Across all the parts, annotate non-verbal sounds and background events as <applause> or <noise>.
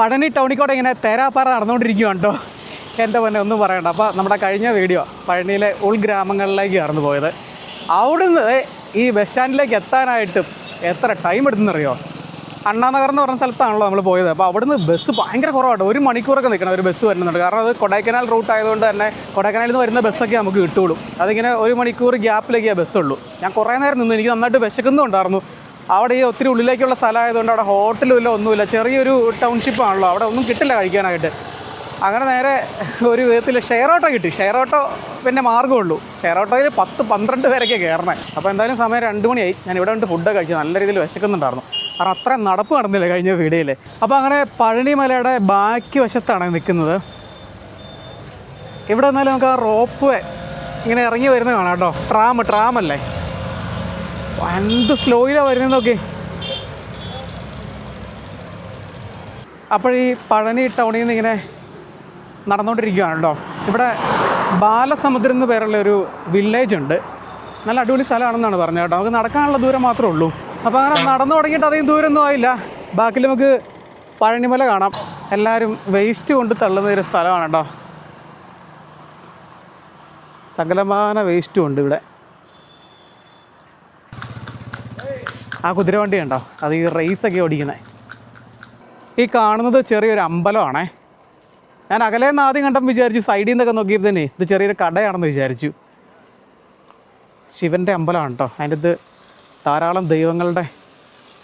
പഴനി ടൗണിക്കോടെ ഇങ്ങനെ തേരാപ്പാറ നടന്നുകൊണ്ടിരിക്കുകയാണ് കേട്ടോ. എന്റെ പൊന്നെ ഒന്നും പറയണ്ട. അപ്പോൾ നമ്മുടെ കഴിഞ്ഞ വീഡിയോ പഴനിയിലെ ഉൾഗ്രാമങ്ങളിലേക്ക് കടന്നു പോയത്. അവിടുന്ന് ഈ ബസ് സ്റ്റാൻഡിലേക്ക് എത്താനായിട്ടും എത്ര ടൈം എടുത്തെന്നറിയോ? അണ്ണാനഗർ എന്ന് പറഞ്ഞ സ്ഥലത്താണല്ലോ നമ്മൾ പോയത്. അപ്പോൾ അവിടുന്ന് ബസ് ഭയങ്കര കുറവാണ് ഒരു മണിക്കൂറൊക്കെ നിൽക്കണം ഒരു ബസ് വരുന്നുണ്ട്. കാരണം അത് കൊടൈക്കനാൽ റൂട്ട് ആയതുകൊണ്ട് തന്നെ കൊടൈക്കനാലിൽ നിന്ന് വരുന്ന ബസ്സൊക്കെ നമുക്ക് കിട്ടുള്ളൂ. അതിങ്ങനെ ഒരു മണിക്കൂർ ഗ്യാപ്പിലേക്കേ ബസ്സുള്ളൂ ഞാൻ കുറേ നേരം നിന്നു. എനിക്ക് നന്നായിട്ട് വിശക്കുന്നുണ്ടായിരുന്നു. അവിടെ ഈ ഒത്തിരി ഉള്ളിലേക്കുള്ള സ്ഥലമായതുകൊണ്ട് അവിടെ ഹോട്ടലും ഇല്ല ഒന്നുമില്ല. ചെറിയൊരു ടൗൺഷിപ്പ് ആണല്ലോ അവിടെ ഒന്നും കിട്ടില്ല കഴിക്കാനായിട്ട്. അങ്ങനെ നേരെ ഒരു വിധത്തിൽ ഷെയർ ഓട്ടോ കിട്ടി. ഷെയർ ഓട്ടോ പിന്നെ മാർഗമുള്ളൂ. ഷെയർ ഓട്ടോയിൽ പത്ത് പന്ത്രണ്ട് പേരൊക്കെ കയറണേ. അപ്പോൾ എന്തായാലും സമയം രണ്ട് മണിയായി. ഞാൻ ഇവിടെ കൊണ്ട് ഫുഡ് കഴിച്ചു നല്ല രീതിയിൽ വിശക്കുന്നുണ്ടായിരുന്നു. കാരണം അത്രയും നടപ്പ് നടന്നില്ല കഴിഞ്ഞ വീഡിയോയിൽ അപ്പോൾ അങ്ങനെ പഴനിമലയുടെ ബാക്കി വശത്താണ് നിൽക്കുന്നത്. ഇവിടെ നിന്നാലും നമുക്ക് ആ റോപ്പ് വേ ഇങ്ങനെ ഇറങ്ങി വരുന്നത് കാണാം കേട്ടോ. ട്രാം ട്രാം അല്ലേ എന്ത് സ്ലോയിലാണ് വരുന്നത് നോക്കി അപ്പോൾ ഈ പഴനി ടൗണിൽ നിന്ന് ഇങ്ങനെ നടന്നുകൊണ്ടിരിക്കുകയാണ് കേട്ടോ ഇവിടെ ബാലസമുദ്രം എന്ന് പേരുള്ള ഒരു വില്ലേജ് ഉണ്ട്. നല്ല അടിപൊളി സ്ഥലമാണെന്നാണ് പറഞ്ഞത് കേട്ടോ. നമുക്ക് നടക്കാനുള്ള ദൂരം മാത്രമേ ഉള്ളൂ. അപ്പോൾ അങ്ങനെ നടന്നു തുടങ്ങിയിട്ട് അധികം ദൂരമൊന്നും ആയില്ല. ബാക്കിൽ നമുക്ക് പഴനിമല കാണാം. എല്ലാവരും വേസ്റ്റ് കൊണ്ട് തള്ളുന്ന ഒരു സ്ഥലമാണ് കേട്ടോ സകലമാന വേസ്റ്റും ഉണ്ട് ഇവിടെ. ആ കുതിരവണ്ടി ഉണ്ടോ അത് ഈ റേസൊക്കെ ഓടിക്കുന്നത് ഈ കാണുന്നത് ചെറിയൊരു അമ്പലമാണേ. ഞാൻ അകലെ നിന്ന് ആദ്യം കണ്ടപ്പോൾ വിചാരിച്ചു സൈഡിൽ നിന്നൊക്കെ നോക്കിയപ്പോൾ തന്നെ ഇത് ചെറിയൊരു കടയാണെന്ന് വിചാരിച്ചു. ശിവന്റെ അമ്പലമാണ് കേട്ടോ അതിന്റെ ഇത് ധാരാളം ദൈവങ്ങളുടെ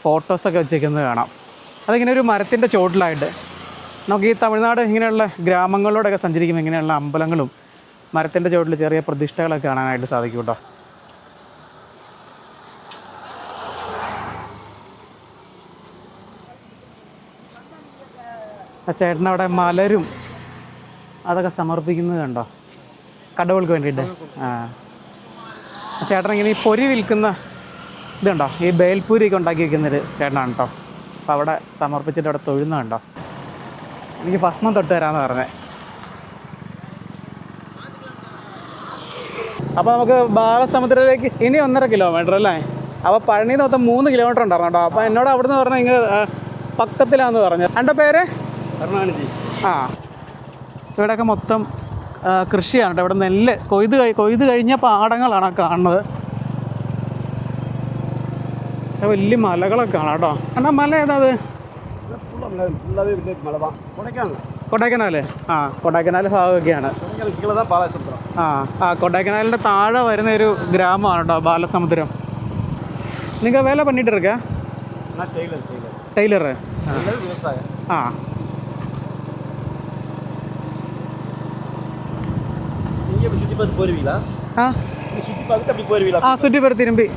ഫോട്ടോസൊക്കെ വെച്ചേക്കുന്നത് കാണാം. അതിങ്ങനെ ഒരു മരത്തിന്റെ ചോട്ടിലായിട്ട് നമുക്ക് ഈ തമിഴ്നാട് ഇങ്ങനെയുള്ള ഗ്രാമങ്ങളിലൂടെയൊക്കെ സഞ്ചരിക്കുമ്പോൾ ഇങ്ങനെയുള്ള അമ്പലങ്ങളും മരത്തിന്റെ ചുവട്ടിൽ ചെറിയ പ്രതിഷ്ഠകളൊക്കെ കാണാനായിട്ട് സാധിക്കും കേട്ടോ ആ ചേട്ടൻ അവിടെ മലരും അതൊക്കെ സമർപ്പിക്കുന്നത് കണ്ടോ? കടവുകൾക്ക് വേണ്ടിയിട്ട്. ആ. ചേട്ടൻ ഇങ്ങനെ ഈ പൊരി വിൽക്കുന്ന ഇതുണ്ടോ? ഈ ബേൽപൂരിയൊക്കെ ഉണ്ടാക്കി വെക്കുന്നൊരു ചേട്ടനാണ് കേട്ടോ. അപ്പോൾ അവിടെ സമർപ്പിച്ചിട്ട് അവിടെ തൊഴുന്ന കണ്ടോ? എനിക്ക് ഭസ്മം തൊട്ട് തരാമെന്ന് പറഞ്ഞേ. അപ്പോൾ നമുക്ക് ബാലസമുദ്രത്തിലേക്ക് ഇനി ഒന്നര കിലോമീറ്റർ അല്ലേ? അപ്പോൾ പഴനി മൊത്തം മൂന്ന് കിലോമീറ്റർ ഉണ്ടായിരുന്നു കേട്ടോ. അപ്പോൾ എന്നോട് അവിടെ നിന്ന് പറഞ്ഞാൽ ഇങ്ങനെ പക്കത്തിലാണെന്ന് പറഞ്ഞു. എന്റെ പേര്? ആ. ഇവിടെയൊക്കെ മൊത്തം കൃഷിയാണ് ഇവിടെ നെല്ല് കൊയ്ത് കഴി കൊയ്ത് കഴിഞ്ഞ പാടങ്ങളാണ് കാണുന്നത്. വലിയ മലകളൊക്കെ കാണാം കേട്ടോ. എന്നാ മല ഏതാത് കൊടൈക്കനാല്. ആ കൊടൈക്കനാല് ഭാഗമൊക്കെയാണ്. ആ ആ കൊടൈക്കനാലിന്റെ താഴെ വരുന്ന ഒരു ഗ്രാമമാണ് കേട്ടോ ബാലസമുദ്രം. നിങ്ങൾ വേല പണിയിട്ട് ഇരിക്കുക ടൈലർ ആ. போயிருவீங்களா ആ சுற்றி திரும்பி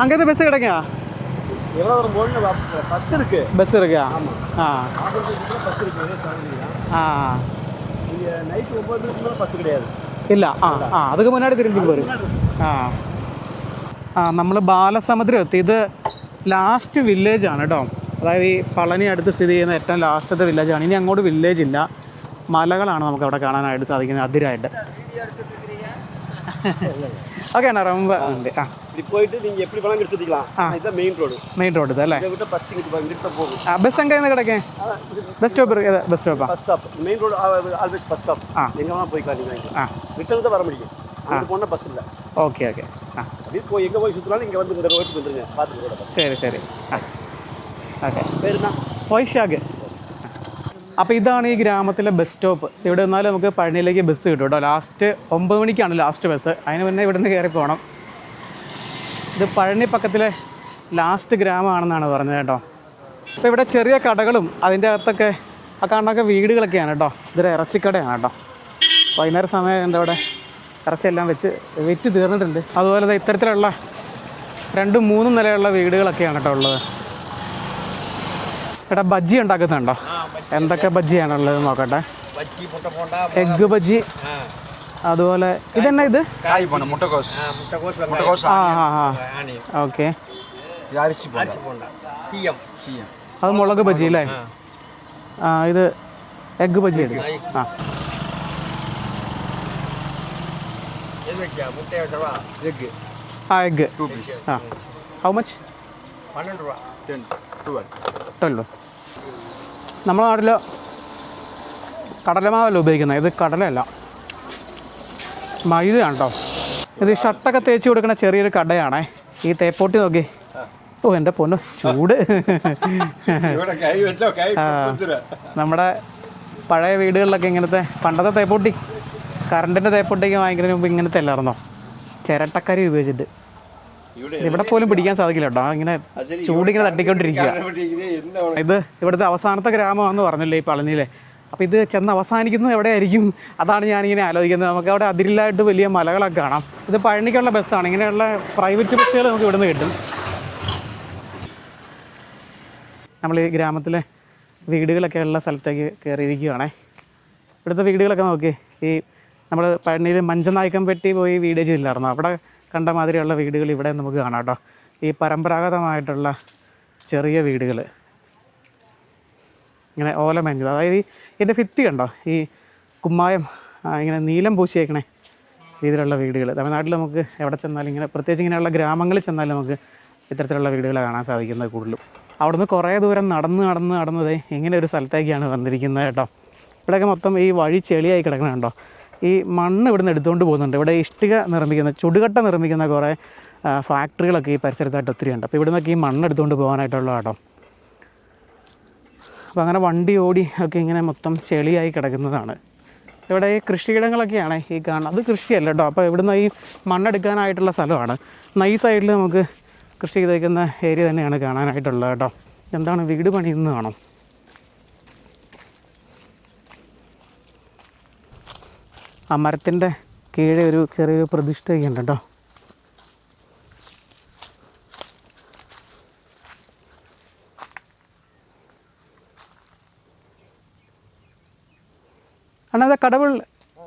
அங்கேருந்து பஸ் கிடைக்கா எவ்வளோ தூரம் போகணும் பஸ் இருக்கு பஸ் இருக்கா ஆமாம் ஆ ஆப்போசிட்டில் பஸ் இருக்கு கிளம்பிக்கலாம் ஆ நீங்கள் நைட்டு ஒம்பது மணிக்கு மேலே பஸ் கிடையாது ഇല്ല ആ ആ അതൊക്കെ മുന്നാടി തിരുമ്പി പോരും ആ ആ നമ്മൾ ബാലസമുദ്രം എത്തി ഇത് ലാസ്റ്റ് വില്ലേജ് ആണ് കേട്ടോ അതായത് ഈ പളനി അടുത്ത് സ്ഥിതി ചെയ്യുന്ന ഏറ്റവും ലാസ്റ്റത്തെ വില്ലേജാണ് ഇനി അങ്ങോട്ട് വില്ലേജ് ഇല്ല മലകളാണ് നമുക്ക് അവിടെ കാണാനായിട്ട് സാധിക്കുന്നത് അതിരായിട്ട് ஓகே நான் ரொம்ப ஆ. இப்படி போயிட்டு நீங்கள் எப்படி பணம் கிடைச்சிக்கலாம் ஆ. இதுதான் மெயின் ரோடு மெயின் ரோடு தான்? இதை விட்டு பஸ் இங்கே இங்கிட்ட போகும். ஆ பஸ் அங்கே என்ன கிடைக்கும்? பஸ் ஸ்டாப் இருக்கு இருக்குது bus stop bus stop main road always bus stop ஆ. எங்கே வேணால் போய்க்கலாம் நீங்கள் ஆ. ரிட்டர்ன் தான் வர முடியும். ஆ. போனால் பஸ் இல்லை. Okay okay. ஆ. அப்படியே போய் எங்கே போய் சுற்றினாலும் இங்கே வந்து இந்த ரோட்டுக்கு வந்துருங்க. பார்த்துட்டு சரி சரி. ஆ. ஓகே. பேருண்ணா பொய்ஷாக்கு അപ്പോൾ ഇതാണ് ഈ ഗ്രാമത്തിലെ ബസ് സ്റ്റോപ്പ് ഇവിടെ നിന്നാലും നമുക്ക് പഴനിയിലേക്ക് ബസ് കിട്ടും കേട്ടോ. ലാസ്റ്റ് ഒമ്പത് മണിക്കാണ് ലാസ്റ്റ് ബസ് അതിന് മുന്നേ ഇവിടെ നിന്ന് കയറി പോകണം ഇത് പഴനി പക്കത്തിലെ ലാസ്റ്റ് ഗ്രാമമാണെന്നാണ് പറഞ്ഞത് കേട്ടോ. അപ്പോൾ ഇവിടെ ചെറിയ കടകളും അതിന്റെ അകത്തൊക്കെ ആ കാണുന്നൊക്കെ വീടുകളൊക്കെയാണ് കേട്ടോ. ഇതൊരു ഇറച്ചിക്കടയാണ് കേട്ടോ. വൈകുന്നേരം സമയം എന്റെ അവിടെ ഇറച്ചിയെല്ലാം വെച്ച് വെറ്റ് തീർന്നിട്ടുണ്ട്. അതുപോലെ ഇത്തരത്തിലുള്ള രണ്ടും മൂന്നും നിലയുള്ള വീടുകളൊക്കെയാണ് കേട്ടോ ഉള്ളത്. എടാ ബജ്ജി ഉണ്ടാക്കുന്നുണ്ടോ? എന്തൊക്കെ ബജ്ജിയാണുള്ളത് നോക്കട്ടെ. എഗ് ബജ്ജി. അതുപോലെ ഇതെന്നാ ഇത്? മുട്ടക്കോസ്. ആ ഓക്കെ. അത് മുളക് ബജ്ജി അല്ലേ? ആ. ഇത് എഗ് ബജ്ജി ആ എഗ് ആ. എഗ് ആ ഹൗ മച്ച് പന്ത്രണ്ട് രൂപ. ട്വൽവ് നമ്മുടെ നാട്ടിൽ കടലമാവല്ല ഉപയോഗിക്കുന്നത്. ഇത് കടലയല്ല. മൈദയാണ് കേട്ടോ ഇത് ഷർട്ടൊക്കെ തേച്ച് കൊടുക്കുന്ന ചെറിയൊരു കടയാണേ. ഈ തേപ്പോട്ടി നോക്കി. ഓ എന്റെ പൊന്ന്. ചൂട്. നമ്മുടെ പഴയ വീടുകളിലൊക്കെ ഇങ്ങനത്തെ പണ്ടത്തെ തേപ്പൊട്ടി കറണ്ടിന്റെ തേപ്പൊട്ടിക്ക് വാങ്ങിക്കുന്നതിന് മുമ്പ് ഇങ്ങനത്തെ അല്ലായിരുന്നോ? ചിരട്ടക്കരി ഉപയോഗിച്ചിട്ട്. ഇവിടെ പോലും പിടിക്കാൻ സാധിക്കില്ല കേട്ടോ ഇങ്ങനെ ചൂടിങ്ങനെ തട്ടിക്കൊണ്ടിരിക്കുക. ഇത് ഇവിടുത്തെ അവസാനത്തെ ഗ്രാമമാണെന്ന് പറഞ്ഞല്ലേ ഈ പളനിയിലെ. അപ്പോൾ ഇത് ചെന്ന് അവസാനിക്കുന്നത് എവിടെയായിരിക്കും? അതാണ് ഞാനിങ്ങനെ ആലോചിക്കുന്നത്. നമുക്ക് അവിടെ അതിരില്ലായിട്ട് വലിയ മലകളൊക്കെ കാണാം. ഇത് പഴനിക്കുള്ള ബസ്സാണ് ഇങ്ങനെയുള്ള പ്രൈവറ്റ് ബസ്സുകൾ നമുക്ക് ഇവിടുന്ന് കിട്ടും. നമ്മൾ ഈ ഗ്രാമത്തിലെ വീടുകളൊക്കെ ഉള്ള സ്ഥലത്തേക്ക് കയറിയിരിക്കുകയാണേ ഇവിടുത്തെ വീടുകളൊക്കെ നോക്കി ഈ നമ്മൾ പഴനിയിൽ മഞ്ചനായിക്കംപെട്ടി പോയി വീട് ചെയ്തില്ലായിരുന്നു അവിടെ കണ്ട മാതിരിയുള്ള വീടുകൾ ഇവിടെ നമുക്ക് കാണാം കേട്ടോ. ഈ പരമ്പരാഗതമായിട്ടുള്ള ചെറിയ വീടുകൾ. ഇങ്ങനെ ഓല മേഞ്ഞത്. അതായത് ഈ ഇതിന്റെ ഭിത്തി കണ്ടോ? ഈ കുമ്മായം ഇങ്ങനെ നീലം പൂശിയേക്കണേ രീതിയിലുള്ള വീടുകൾ. തമിഴ്നാട്ടിൽ നമുക്ക് എവിടെ ചെന്നാലും ഇങ്ങനെ പ്രത്യേകിച്ച് ഇങ്ങനെയുള്ള ഗ്രാമങ്ങളിൽ ചെന്നാലും നമുക്ക് ഇത്തരത്തിലുള്ള വീടുകൾ കാണാൻ സാധിക്കുന്നത് കൂടുതലും. അവിടുന്ന് കുറേ ദൂരം നടന്ന് നടന്ന് നടന്നത് ഇങ്ങനെ ഒരു സ്ഥലത്തേക്കാണ് വന്നിരിക്കുന്നത് കേട്ടോ. ഇവിടെയൊക്കെ മൊത്തം ഈ വഴി ചെളിയായി കിടക്കണം കേട്ടോ ഈ മണ്ണ് ഇവിടുന്ന് എടുത്തുകൊണ്ട് പോകുന്നുണ്ട്. ഇവിടെ ഇഷ്ടിക നിർമ്മിക്കുന്ന ചുടുകട്ട നിർമ്മിക്കുന്ന കുറേ ഫാക്ടറികളൊക്കെ ഈ പരിസരത്തായിട്ട് ഒത്തിരി ഉണ്ട്. അപ്പോൾ ഇവിടുന്നൊക്കെ ഈ മണ്ണ് എടുത്തുകൊണ്ട് പോകാനായിട്ടുള്ള കേട്ടോ അപ്പോൾ അങ്ങനെ വണ്ടി ഓടി ഒക്കെ ഇങ്ങനെ മൊത്തം ചെളിയായി കിടക്കുന്നതാണ്. ഇവിടെ ഈ കൃഷിയിടങ്ങളൊക്കെയാണ് ഈ കാണുന്നത്. അത് കൃഷിയല്ല കേട്ടോ. അപ്പോൾ ഇവിടുന്ന് ഈ മണ്ണെടുക്കാനായിട്ടുള്ള സ്ഥലമാണ്. നൈ സൈഡിൽ നമുക്ക് കൃഷി ചെയ്തേക്കുന്ന ഏരിയ തന്നെയാണ് കാണാനായിട്ടുള്ളത് കേട്ടോ. എന്താണ് വീട് പണിയുന്നതാണോ ആ മരത്തിന്റെ കീഴെ ഒരു ചെറിയൊരു പ്രതിഷ്ഠയൊക്കെ ഉണ്ട് കേട്ടോ. അണ്ണാ ഇത് കടവുൾ.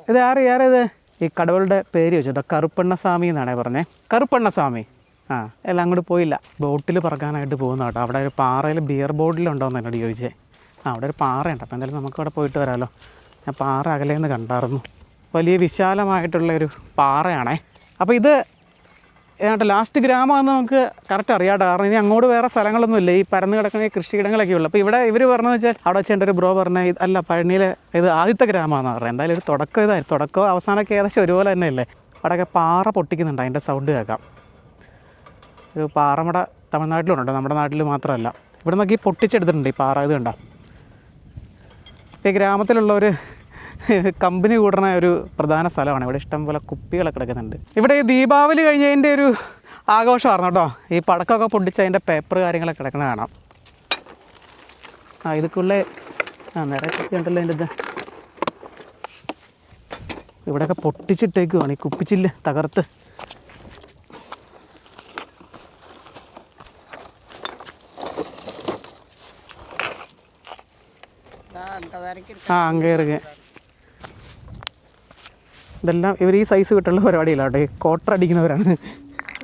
ഇത് ആറ് ആരാ ഇത്? ഈ കടവുളുടെ പേര് വെച്ചോ കറുപ്പണ്ണസ്വാമി എന്നാണേ പറഞ്ഞേ. കറുപ്പണ്ണസ്വാമി. ആ എല്ലാം അങ്ങോട്ട് പോയില്ല. ബോട്ടിൽ പറക്കാനായിട്ട് പോകുന്ന കേട്ടോ. അവിടെ ഒരു പാറയിൽ ബിയർ ബോട്ടിലുണ്ടോയെന്ന് എന്നോട് ചോദിച്ചേ. ആ അവിടെ ഒരു പാറയുണ്ട്. അപ്പോൾ എന്തായാലും നമുക്ക് അവിടെ പോയിട്ട് വരാമല്ലോ ഞാൻ പാറ അകലേന്ന് കണ്ടായിരുന്നു. വലിയ വിശാലമായിട്ടുള്ള ഒരു പാറയാണേ. അപ്പോൾ ഇത് ഏതാണ്ട് ലാസ്റ്റ് ഗ്രാമമാണെന്ന് നമുക്ക് കറക്റ്റ് അറിയാട്ടോ കാരണം ഇനി അങ്ങോട്ട് വേറെ സ്ഥലങ്ങളൊന്നും ഇല്ല. ഈ പരന്ന് കിടക്കുന്ന കൃഷിയിടങ്ങളൊക്കെ ഉള്ളൂ. അപ്പോൾ ഇവിടെ ഇവർ പറഞ്ഞു വെച്ചാൽ അവിടെ വെച്ചേണ്ട ഒരു ബ്രോ പറഞ്ഞ അല്ല പഴനിയിലെ ഇത് ആദ്യത്തെ ഗ്രാമമാണെന്ന് പറഞ്ഞത് എന്തായാലും ഒരു തുടക്കം ഇതായിരുന്നു തുടക്കം അവസാനമൊക്കെ ഏകദേശം ഒരുപോലെ തന്നെ അല്ലേ? അവിടെയൊക്കെ പാറ പൊട്ടിക്കുന്നുണ്ട് അതിന്റെ സൗണ്ട് കേൾക്കാം. ഒരു പാറമട തമിഴ്നാട്ടിലുണ്ട്. നമ്മുടെ നാട്ടിൽ മാത്രമല്ല. ഇവിടെ നിന്നൊക്കെ ഈ പൊട്ടിച്ചെടുത്തിട്ടുണ്ട് ഈ പാറ. ഇത് കണ്ടോ? ഈ ഗ്രാമത്തിലുള്ളവർ കമ്പനി കൂടുന്ന ഒരു പ്രധാന സ്ഥലമാണ് ഇവിടെ ഇഷ്ടം പോലെ കുപ്പികളൊക്കെ കിടക്കുന്നുണ്ട് ഇവിടെ ഈ ദീപാവലി കഴിഞ്ഞതിൻ്റെ ഒരു ആഘോഷമായിരുന്നു കേട്ടോ ഈ പടക്കമൊക്കെ പൊട്ടിച്ച് അതിൻ്റെ പേപ്പർ കാര്യങ്ങളൊക്കെ കിടക്കണ കാണാം ആ ഇതൊക്കെയുള്ള ആ നിറയൊക്കെ ഉണ്ടല്ലോ അതിൻ്റെ ഇത് ഇവിടെയൊക്കെ പൊട്ടിച്ചിട്ടേക്കുവാണ് ഈ കുപ്പിച്ചില്ല് തകർത്ത് ആ அங்கே இருக்கு ഇതെല്ലാം ഇവർ ഈ സൈസ് വിട്ടുള്ള പരിപാടിയില്ല കേട്ടോ ഈ കോട്ടർ അടിക്കുന്നവരാണ്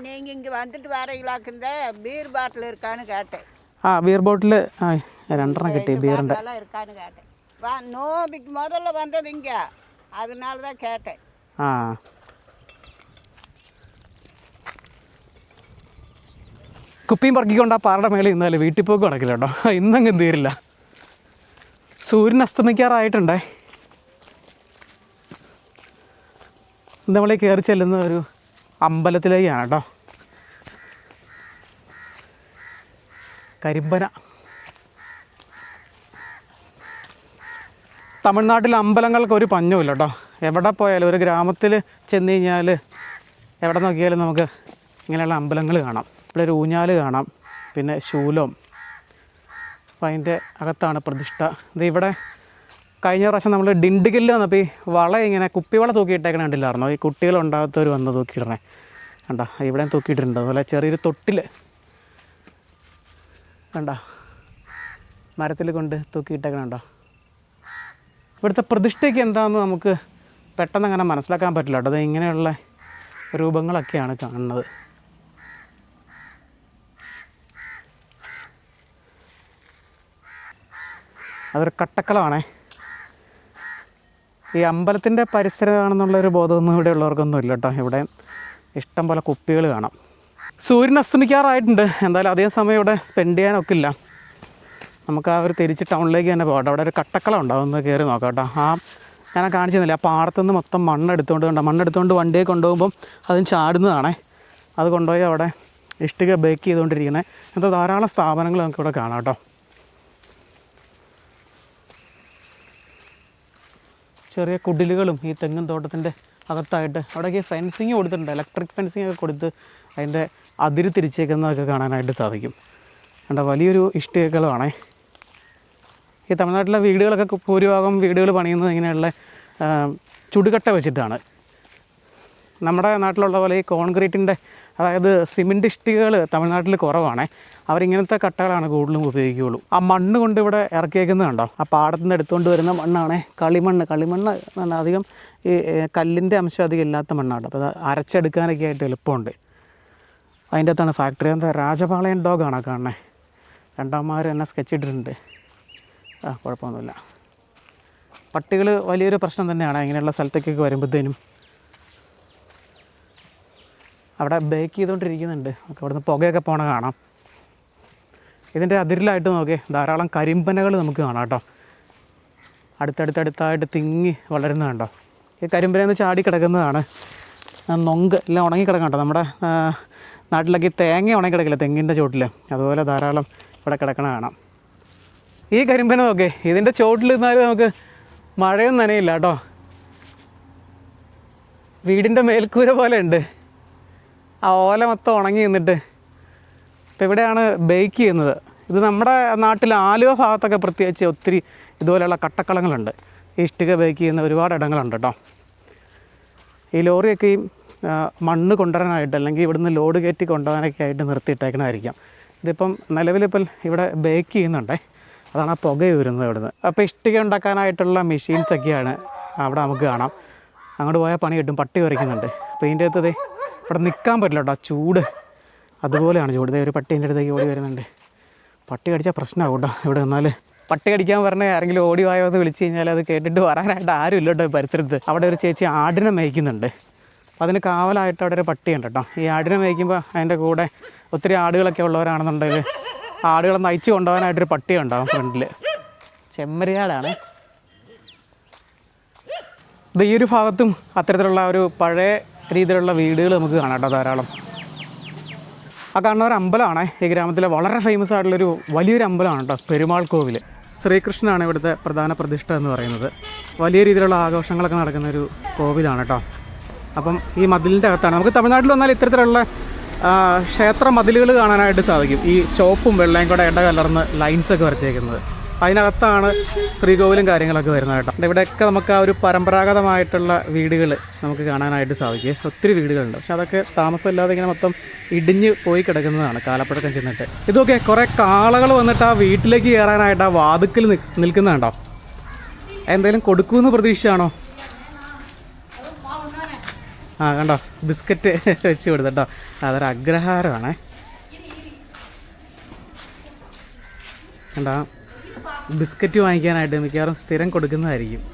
நீங்கள் இங்கே வந்துட்டு வரீங்களாக்குந்த பீர் பாட்டில் இருக்கான்னு கேட்டேன் ആ ബിയർ ബോട്ടിൽ ആ രണ്ടെണ്ണം കിട്ടി ബിയറിൻ്റെ அதெல்லாம் இருக்கான்னு கேட்டேன் வா நோபிக்கு முதல்ல வந்தது இங்கே அதனால தான் கேட்டேன் ആ കുപ്പിയും പറക്കിക്കൊണ്ട് ആ പാറയുടെ മേളിൽ ഇന്നലെ വീട്ടിൽ പോക്ക് നടക്കില്ല കേട്ടോ ഇന്നങ്ങ് തീരില്ല സൂര്യൻ അസ്തമിക്കാറായിട്ടുണ്ടേ നമ്മളീ കയറി ചെല്ലുന്ന ഒരു അമ്പലത്തിലേക്കാണ് കേട്ടോ. കരിമ്പന. തമിഴ്നാട്ടിൽ അമ്പലങ്ങൾക്ക് ഒരു പഞ്ഞുമില്ല കേട്ടോ. എവിടെ പോയാലും ഒരു ഗ്രാമത്തിൽ ചെന്ന് കഴിഞ്ഞാൽ എവിടെ നോക്കിയാലും നമുക്ക് ഇങ്ങനെയുള്ള അമ്പലങ്ങൾ കാണാം. ഇവിടെ ഒരു ഊഞ്ഞാൽ കാണാം. പിന്നെ ശൂലം. അപ്പം അതിന്റെ അകത്താണ് പ്രതിഷ്ഠ. ഇത് ഇവിടെ കഴിഞ്ഞ പ്രാവശ്യം നമ്മൾ ഡിണ്ടിഗലിൽ വന്നപ്പോൾ ഈ വള ഇങ്ങനെ കുപ്പിവള തൂക്കിയിട്ടേക്കണ കണ്ടില്ലായിരുന്നോ? ഈ കുട്ടികളുണ്ടാകാത്തവർ വന്ന് തൂക്കിയിടണേ. കണ്ട? ഇവിടെ തൂക്കിയിട്ടിട്ടുണ്ട്. അതുപോലെ ചെറിയൊരു തൊട്ടിൽ കണ്ട? മരത്തിൽ കൊണ്ട് തൂക്കിയിട്ടേക്കണ കണ്ടോ? ഇവിടുത്തെ പ്രതിഷ്ഠയ്ക്ക് എന്താണെന്ന് നമുക്ക് പെട്ടെന്ന് അങ്ങനെ മനസ്സിലാക്കാൻ പറ്റില്ല കേട്ടോ. അത് ഇങ്ങനെയുള്ള രൂപങ്ങളൊക്കെയാണ് കാണുന്നത്. അതൊരു കട്ടക്കളമാണേ ഈ അമ്പലത്തിന്റെ പരിസരമാണെന്നുള്ളൊരു ബോധമൊന്നും ഇവിടെ ഉള്ളവർക്കൊന്നും ഇല്ല കേട്ടോ. ഇവിടെ ഇഷ്ടം പോലെ കുപ്പികൾ കാണാം. സൂര്യൻ അസ്തമിക്കാറായിട്ടുണ്ട്. എന്തായാലും അധികം സമയം ഇവിടെ സ്പെൻഡ് ചെയ്യാനൊക്കില്ല നമുക്ക് ആ ഒരു തിരിച്ച് ടൗണിലേക്ക് തന്നെ പോകട്ടെ അവിടെ ഒരു കട്ടക്കള ഉണ്ടാവും ഒന്ന് കയറി നോക്കാം കേട്ടോ. ആ ഞാൻ കാണിച്ചു കാണിച്ചിരുന്നില്ല. ആ പാടത്തുനിന്ന് മൊത്തം മണ്ണെടുത്തുകൊണ്ട് കണ്ടോ? മണ്ണ് എടുത്തുകൊണ്ട് വണ്ടിയെ കൊണ്ടുപോകുമ്പം അതും ചാടുന്നതാണേ. അത് കൊണ്ടുപോയി അവിടെ ഇഷ്ടിക ബേക്ക് ചെയ്തുകൊണ്ടിരിക്കണേ എന്താ ധാരാളം സ്ഥാപനങ്ങൾ നമുക്ക് ഇവിടെ കാണാം കേട്ടോ. ചെറിയ കുടിലുകളും ഈ തെങ്ങും തോട്ടത്തിന്റെ അകത്തായിട്ട് അവിടെയൊക്കെ ഫെൻസിങ് കൊടുത്തിട്ടുണ്ട്. ഇലക്ട്രിക് ഫെൻസിങ് ഒക്കെ കൊടുത്ത് അതിന്റെ അതിര് തിരിച്ചേക്കുന്നതൊക്കെ കാണാനായിട്ട് സാധിക്കും. കണ്ട വലിയൊരു ഇഷ്ടികകളാണേ ഈ തമിഴ്നാട്ടിലെ വീടുകളൊക്കെ ഭൂരിഭാഗം വീടുകൾ പണിയുന്നത് ഇങ്ങനെയുള്ള ചുടുകട്ട വെച്ചിട്ടാണ്. നമ്മുടെ നാട്ടിലുള്ള പോലെ ഈ കോൺക്രീറ്റിന്റെ അതായത് സിമെന്റ് ഇഷ്ടികകൾ തമിഴ്നാട്ടിൽ കുറവാണ്. അവരിങ്ങനത്തെ കട്ടകളാണ് കൂടുതലും ഉപയോഗിക്കുകയുള്ളൂ. ആ മണ്ണ് കൊണ്ട് ഇവിടെ ഇറക്കിയേക്കുന്നത് കണ്ടോ? ആ പാടത്തു നിന്ന് എടുത്തുകൊണ്ട് വരുന്ന മണ്ണാണ്. കളിമണ്ണ്. കളിമണ്ണ് എന്ന് അധികം ഈ കല്ലിന്റെ അംശം അധികം ഇല്ലാത്ത മണ്ണാണ്. അപ്പോൾ അത് അരച്ചെടുക്കാനൊക്കെ ആയിട്ട് എളുപ്പമുണ്ട്. അതിന്റെ അകത്താണ് ഫാക്ടറി. എന്താ രാജപാളയൻ ഡോഗാണ് കാണണേ രണ്ടാമമാർ എന്നെ സ്കെച്ച് ഇട്ടിട്ടുണ്ട്. ആ കുഴപ്പമൊന്നുമില്ല. പട്ടികൾ വലിയൊരു പ്രശ്നം തന്നെയാണ്. ഇങ്ങനെയുള്ള സ്ഥലത്തേക്കൊക്കെ വരുമ്പോഴത്തേനും അവിടെ ബേക്ക് ചെയ്തുകൊണ്ടിരിക്കുന്നുണ്ട്. നമുക്ക് അവിടുന്ന് പുകയൊക്കെ പോണ കാണാം. ഇതിന്റെ അതിരിലായിട്ട് നോക്കിയേ ധാരാളം കരിമ്പനകൾ നമുക്ക് കാണാം കേട്ടോ. അടുത്തടുത്തടുത്തായിട്ട് തിങ്ങി വളരുന്ന കണ്ടോ? ഈ കരിമ്പനെന്ന് ചാടി കിടക്കുന്നതാണ്. നൊങ്ക് എല്ലാം ഉണങ്ങി കേട്ടോ. നമ്മുടെ നാട്ടിലൊക്കെ തേങ്ങ ഉണങ്ങി കിടക്കില്ല തെങ്ങിന്റെ ചുവട്ടിൽ അതുപോലെ ധാരാളം ഇവിടെ കിടക്കണ കാണാം. ഈ കരിമ്പന നോക്കേ. ഇതിന്റെ ചുവട്ടിൽ നിന്നാൽ നമുക്ക് മഴയൊന്നും നനയില്ല കേട്ടോ. വീടിന്റെ മേൽക്കൂര പോലെ ഉണ്ട്. ആ ഓല മൊത്തം ഉണങ്ങി നിന്നിട്ട്. ഇപ്പം ഇവിടെയാണ് ബേക്ക് ചെയ്യുന്നത്. ഇത് നമ്മുടെ നാട്ടിൽ ആലുവ ഭാഗത്തൊക്കെ പ്രത്യേകിച്ച് ഒത്തിരി ഇതുപോലെയുള്ള കട്ടക്കളങ്ങളുണ്ട്. ഇഷ്ടിക ബേക്ക് ചെയ്യുന്ന ഒരുപാട് ഇടങ്ങളുണ്ട് കേട്ടോ ഈ ലോറിയൊക്കെ ഈ മണ്ണ് കൊണ്ടുവരാനായിട്ട് അല്ലെങ്കിൽ ഇവിടുന്ന് ലോഡ് കയറ്റി കൊണ്ടുപോകാനൊക്കെ ആയിട്ട് നിർത്തിയിട്ടേക്കണമായിരിക്കാം ഇതിപ്പം നിലവിലിപ്പം ഇവിടെ ബേക്ക് ചെയ്യുന്നുണ്ടേ. അതാണ് ആ പുക വരുന്നത് ഇവിടുന്ന്. അപ്പോൾ ഇഷ്ടിക ഉണ്ടാക്കാനായിട്ടുള്ള മെഷീൻസൊക്കെയാണ് അവിടെ നമുക്ക് കാണാം. അങ്ങോട്ട് പോയാൽ പണി കിട്ടും. പട്ടി വരയ്ക്കുന്നുണ്ട് അപ്പോൾ ഇതിന്റെ അകത്ത് ഇവിടെ നിൽക്കാൻ പറ്റില്ല കേട്ടോ. ചൂട്. അതുപോലെയാണ് ചൂട്. ഒരു പട്ടി എന്റെ അടുത്തേക്ക് ഓടി വരുന്നുണ്ട്. പട്ടി കടിച്ചാൽ പ്രശ്നമാകും കേട്ടോ ഇവിടെ നിന്നാൽ പട്ടി കടിക്കാൻ പറഞ്ഞ ആരെങ്കിലും ഓടി വായോ എന്ന് വിളിച്ചു കഴിഞ്ഞാൽ അത് കേട്ടിട്ട് വരാനായിട്ട് ആരും ഇല്ല കേട്ടോ പരിസരത്ത്. അവിടെ ഒരു ചേച്ചി ആടിനെ മേയ്ക്കുന്നുണ്ട്. അപ്പോൾ അതിന് കാവലായിട്ട് അവിടെ ഒരു പട്ടിയുണ്ട് കേട്ടോ. ഈ ആടിനെ മേയ്ക്കുമ്പോൾ അതിന്റെ കൂടെ ഒത്തിരി ആടുകളൊക്കെ ഉള്ളവരാണെന്നുണ്ടെങ്കിൽ ആടുകളെ നയിച്ചു കൊണ്ടുപോകാനായിട്ടൊരു പട്ടി ഉണ്ടാവും ഫ്രണ്ടിൽ ചെമ്മരിയാടാണ്. ഇത് ഈ ഒരു ഭാഗത്തും അത്തരത്തിലുള്ള ഒരു പഴയ രീതിയിലുള്ള വീടുകൾ നമുക്ക് കാണാം കേട്ടോ ധാരാളം. ആ കാണുന്ന ഒരു അമ്പലമാണ്. ഈ ഗ്രാമത്തിലെ വളരെ ഫേമസ് ആയിട്ടുള്ളൊരു വലിയൊരു അമ്പലമാണ് കേട്ടോ പെരുമാൾ കോവിൽ ശ്രീകൃഷ്ണനാണ് ഇവിടുത്തെ പ്രധാന പ്രതിഷ്ഠ എന്ന് പറയുന്നത്. വലിയ രീതിയിലുള്ള ആഘോഷങ്ങളൊക്കെ നടക്കുന്ന ഒരു കോവിലാണ് കേട്ടോ. അപ്പം ഈ മതിലിന്റെ അകത്താണ്. നമുക്ക് തമിഴ്നാട്ടിൽ വന്നാൽ ഇത്തരത്തിലുള്ള ക്ഷേത്ര മതിലുകൾ കാണാനായിട്ട് സാധിക്കും. ഈ ചോപ്പും വെള്ളയും കൂടെ ലൈൻസ് ഒക്കെ വരച്ചേക്കുന്നത്. അതിനകത്താണ് ശ്രീകോവിലും കാര്യങ്ങളൊക്കെ വരുന്നത് കേട്ടോ. ഇവിടെയൊക്കെ നമുക്ക് ആ ഒരു പരമ്പരാഗതമായിട്ടുള്ള വീടുകൾ നമുക്ക് കാണാനായിട്ട് സാധിക്കും. ഒത്തിരി വീടുകളുണ്ട്. പക്ഷെ അതൊക്കെ താമസമില്ലാതെ ഇങ്ങനെ മൊത്തം ഇടിഞ്ഞ് പോയി കിടക്കുന്നതാണ് കാലപ്പഴക്കം ചെന്നിട്ട്. ഇതൊക്കെ കുറേ കാളകൾ വന്നിട്ട് ആ വീട്ടിലേക്ക് കയറാനായിട്ട് ആ വാതുക്കൽ നിൽക്കുന്നുണ്ടോ എന്തെങ്കിലും കൊടുക്കുമെന്ന് പ്രതീക്ഷയാണോ ആ കണ്ടോ? ബിസ്ക്കറ്റ് <laughs> വെച്ച് കൊടുത്തട്ടോ അതൊരു അഗ്രഹാരമാണേ. കണ്ടോ? ബിസ്ക്കറ്റ് വാങ്ങിക്കാനായിട്ട് മിക്കവാറും സ്ഥിരം കൊടുക്കുന്നതായിരിക്കും.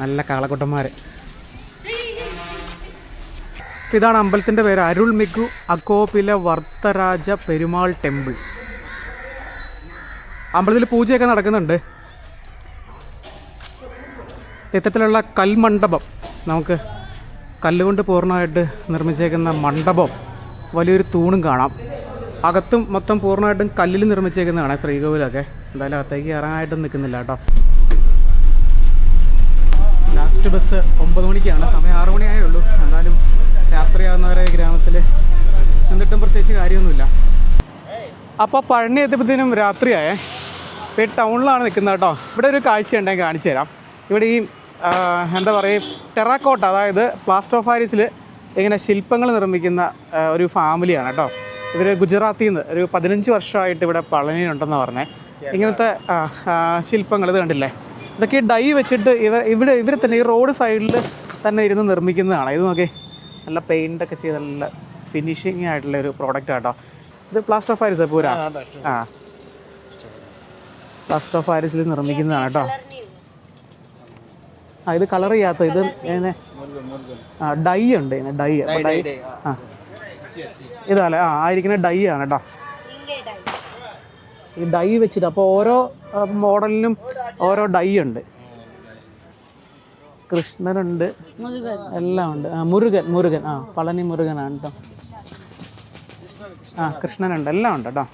നല്ല കാളക്കുട്ടന്മാർ ഇതാണ് അമ്പലത്തിന്റെ പേര്. അരുൾ മിഗു അക്കോപ്പിലെ വർത്തരാജ പെരുമാൾ ടെമ്പിൾ. അമ്പലത്തിൽ പൂജയൊക്കെ നടക്കുന്നുണ്ട്. ഇത്തരത്തിലുള്ള കൽമണ്ഡപം. നമുക്ക് കല്ലുകൊണ്ട് പൂർണമായിട്ട് നിർമ്മിച്ചേക്കുന്ന മണ്ഡപം. വലിയൊരു തൂണും കാണാം. അകത്തും മൊത്തം പൂർണമായിട്ടും കല്ലിൽ നിർമ്മിച്ചേക്കുന്നതാണ് ശ്രീകോവിലൊക്കെ. എന്തായാലും അകത്തേക്ക് ഇറങ്ങാനായിട്ടും നിൽക്കുന്നില്ല കേട്ടോ. ലാസ്റ്റ് ബസ് ഒമ്പത് മണിക്കാണ്. സമയം ആറു മണിയായേ ഉള്ളൂ എന്തായാലും രാത്രിയാകുന്നവരെ ഗ്രാമത്തിൽ എന്നിട്ടും പ്രത്യേകിച്ച് കാര്യമൊന്നുമില്ല. അപ്പോൾ പഴനി എത്തിയപ്പോഴത്തേനും രാത്രിയായേ. ഇപ്പോൾ ടൗണിലാണ് നിൽക്കുന്നത് കേട്ടോ. ഇവിടെ ഒരു കാഴ്ച ഉണ്ടെങ്കിൽ കാണിച്ചു തരാം. ഇവിടെ ഈ എന്താ പറയുക ടെറാക്കോട്ട അതായത് പ്ലാസ്റ്റർ ഓഫ് പാരീസിൽ ഇങ്ങനെ ശില്പങ്ങൾ നിർമ്മിക്കുന്ന ഒരു ഫാമിലിയാണ് കേട്ടോ. ഇവർ ഗുജറാത്തിൽ നിന്ന് ഒരു പതിനഞ്ച് വർഷമായിട്ട് ഇവിടെ പളനിയുണ്ടെന്ന് പറഞ്ഞേ. ഇങ്ങനത്തെ ശില്പങ്ങൾ ഇത് കണ്ടില്ലേ? ഇതൊക്കെ ഡൈ വെച്ചിട്ട് ഇവർ ഇവിടെ ഇവർ തന്നെ ഈ റോഡ് സൈഡിൽ തന്നെ ഇരുന്ന് നിർമ്മിക്കുന്നതാണ്. ഇത് നോക്കി നല്ല പെയിന്റൊക്കെ ചെയ്ത് നല്ല ഫിനിഷിങ് ആയിട്ടുള്ള ഒരു പ്രോഡക്റ്റ് ആട്ടോ. ഇത് പ്ലാസ്റ്റർ ഓഫ് പാരീസ് പൂര? ആ പ്ലാസ്റ്റർ ഓഫ് പാരീസിൽ നിർമ്മിക്കുന്നതാണ് കേട്ടോ ആ ഇത് കളർ ചെയ്യാത്ത ഇത് ഡൈ ഉണ്ട് ഡൈ. ഡൈ ആ ഇതല്ലേ ആ ആയിരിക്കുന്ന ഡൈ ആണ് കേട്ടോ ഈ ഡൈ വെച്ചിട്ട് അപ്പോൾ ഓരോ ആ, മോഡലിനും ഓരോ ഡൈ ഉണ്ട് കൃഷ്ണനുണ്ട് എല്ലാം ഉണ്ട് ആ മുരുകൻ മുരുകൻ ആ പളനി മുരുകനാണ് കേട്ടോ ആ കൃഷ്ണനുണ്ട് എല്ലാം ഉണ്ട് കേട്ടോ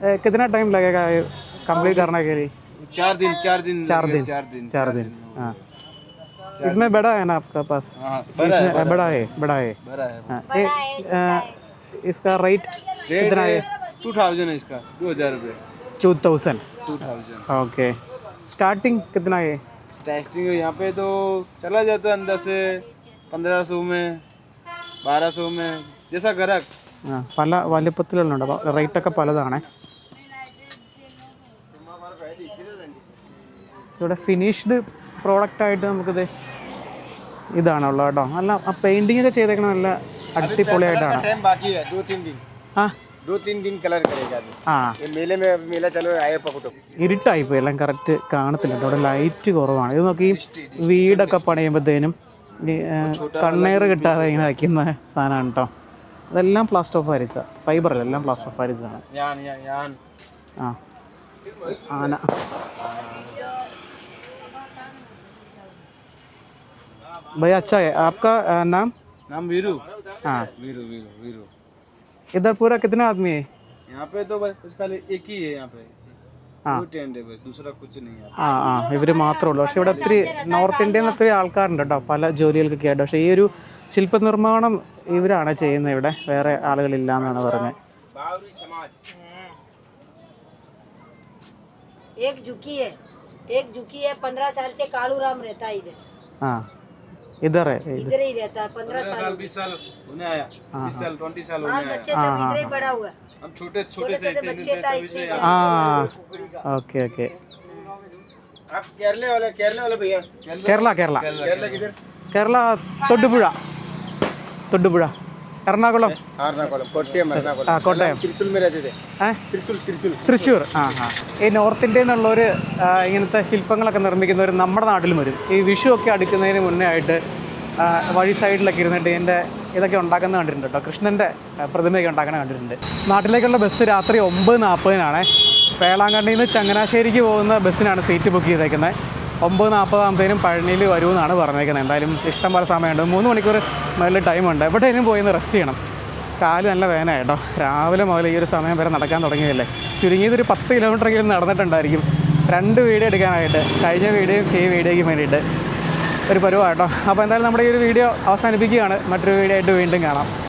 ए, कितना टाइम लगेगा ये कंप्लीट करने के लिए चार दिन चार दिन चार दिन चार दिन चार दिन हाँ इसमें बड़ा है ना आपका पास हाँ बड़ा है इसमें- बड़ा है बड़ा है बड़ा है हाँ, ये, आ, इसका रेट कितना है टू थाउजेंड है इसका दो हजार रुपये two thousand two thousand okay starting कितना है टेस्टिंग यहाँ पे तो चला जाता है अंदर से पंद्रह सौ में बारह सौ में जैसा ग्राहक ആ പല വലിപ്പത്തിലുണ്ട് അപ്പോൾ റേറ്റൊക്കെ പലതാണ് ഇവിടെ ഫിനിഷ്ഡ് പ്രോഡക്റ്റ് ആയിട്ട് നമുക്കിത് ഇതാണുള്ളത് കേട്ടോ നല്ല ആ പെയിൻറ്റിംഗ് ഒക്കെ ചെയ്തേക്കണ നല്ല അടിപൊളിയായിട്ടാണ് टाइम बाकी है दो तीन दिन ആ दो तीन दिन कलर करेगा आदमी ആ ये मेले में मेला चलो आए पकड़ो ഇരുട്ടായിപ്പോയി എല്ലാം കറക്റ്റ് കാണത്തില്ല കേട്ടോ ഇവിടെ ലൈറ്റ് കുറവാണ് ഇത് നോക്കി വീടൊക്കെ പണിയുമ്പോഴത്തേനും ഈ ആ, കണ്ണേറ് കിട്ടാതെ ഇങ്ങനെ വയ്ക്കുന്ന സാധനമാണ് കേട്ടോ അതെല്ലാം പ്ലാസ്റ്റർ ഓഫ് പാരീസാ ഫൈബർ അല്ല എല്ലാം പ്ലാസ്റ്റർ ഓഫ് പാരീസ് ആണ് यहाँ यहाँ यहाँ ആ ആന भैया अच्छा है आपका अ, नाम नाम वीरू हाँ वीरू वीरू वीरू इधर पूरा कितना आदमी है यहाँ पे तो बस इसका एक ही है यहाँ पे हाँ। दो टेंट है बस दूसरा कुछ नहीं है ആ ആ ഇവർ മാത്രമേ ഉള്ളൂ പക്ഷെ ഇവിടെ ഒത്തിരി നോർത്ത് ഇന്ത്യയിൽ നിന്ന് ഒത്തിരി ആൾക്കാരുണ്ട് കേട്ടോ പല ജോലികൾക്കൊക്കെ ആയിട്ട് പക്ഷേ ഈ ഒരു ശില്പനിർമ്മാണം ഇവരാണ് ചെയ്യുന്നത് ഇവിടെ വേറെ ആളുകളില്ല എന്നാണ് പറഞ്ഞത് एक झुकी है एक झुकी है पंद्रह साल से कालू राम रहता है इधर ആ इधर है इधर ही रहता है पंद्रह साल बीस साल होने आया बीस साल ट्वेंटी साल होने आया हाँ हाँ हाँ बड़ा हुआ हम छोटे छोटे से बच्चे हाँ ओके ओके आप केरला वाले केरला वाले भैया केरला केरला केरला किधर केरला तोड्डुपुड़ा तोड्डुपुड़ा എറണാകുളം? കോട്ടയം തൃശ്ശൂർ തൃശ്ശൂർ. ആ ആ. ഈ നോർത്ത് ഇന്ത്യയിൽ ഒരു ഇങ്ങനത്തെ ശില്പങ്ങളൊക്കെ നിർമ്മിക്കുന്നവർ നമ്മുടെ നാട്ടിലും വരും. ഈ വിഷു ഒക്കെ അടുക്കുന്നതിന് മുന്നേ ആയിട്ട് വഴി സൈഡിലൊക്കെ ഇരുന്നിട്ട് ഇതിന്റെ ഇതൊക്കെ ഉണ്ടാക്കുന്നത് കണ്ടിട്ടുണ്ട് കേട്ടോ. കൃഷ്ണന്റെ പ്രതിമയൊക്കെ ഉണ്ടാക്കുന്നത് കണ്ടിട്ടുണ്ട്. നാട്ടിലേക്കുള്ള ബസ് രാത്രി ഒമ്പത് നാൽപ്പതിനാണ്. പേളാങ്കണ്ണിയിൽ നിന്ന് ചങ്ങനാശ്ശേരിക്ക് പോകുന്ന ബസ്സിനാണ് സീറ്റ് ബുക്ക് ചെയ്തേക്കുന്നത് ഒമ്പത് നാൽപ്പതാകുമ്പോഴത്തേനും പഴനിയിൽ വരുമെന്നാണ് പറഞ്ഞേക്കുന്നത്. എന്തായാലും ഇഷ്ടം പോലെ സമയമുണ്ട്. മൂന്ന് മണിക്കൂർ നല്ല ടൈമുണ്ട് എവിടെയെങ്കിലും പോയി ഒന്ന് റെസ്റ്റ് ചെയ്യണം. കാൽ നല്ല വേന കേട്ടോ. രാവിലെ മുതൽ ഈ ഒരു സമയം വരെ നടക്കാൻ തുടങ്ങിയതല്ലേ. ചുരുങ്ങിയത് ഒരു പത്ത് കിലോമീറ്ററെങ്കിലും നടന്നിട്ടുണ്ടായിരിക്കും. രണ്ട് വീഡിയോ എടുക്കാനായിട്ട് കഴിഞ്ഞ വീഡിയോയും ഈ വീഡിയോയ്ക്ക് വേണ്ടിയിട്ട് ഒരു പരുവാട്ടോ അപ്പോൾ എന്തായാലും നമ്മുടെ ഈ ഒരു വീഡിയോ അവസാനിപ്പിക്കുകയാണ്. മറ്റൊരു വീഡിയോ ആയിട്ട് വീണ്ടും കാണാം.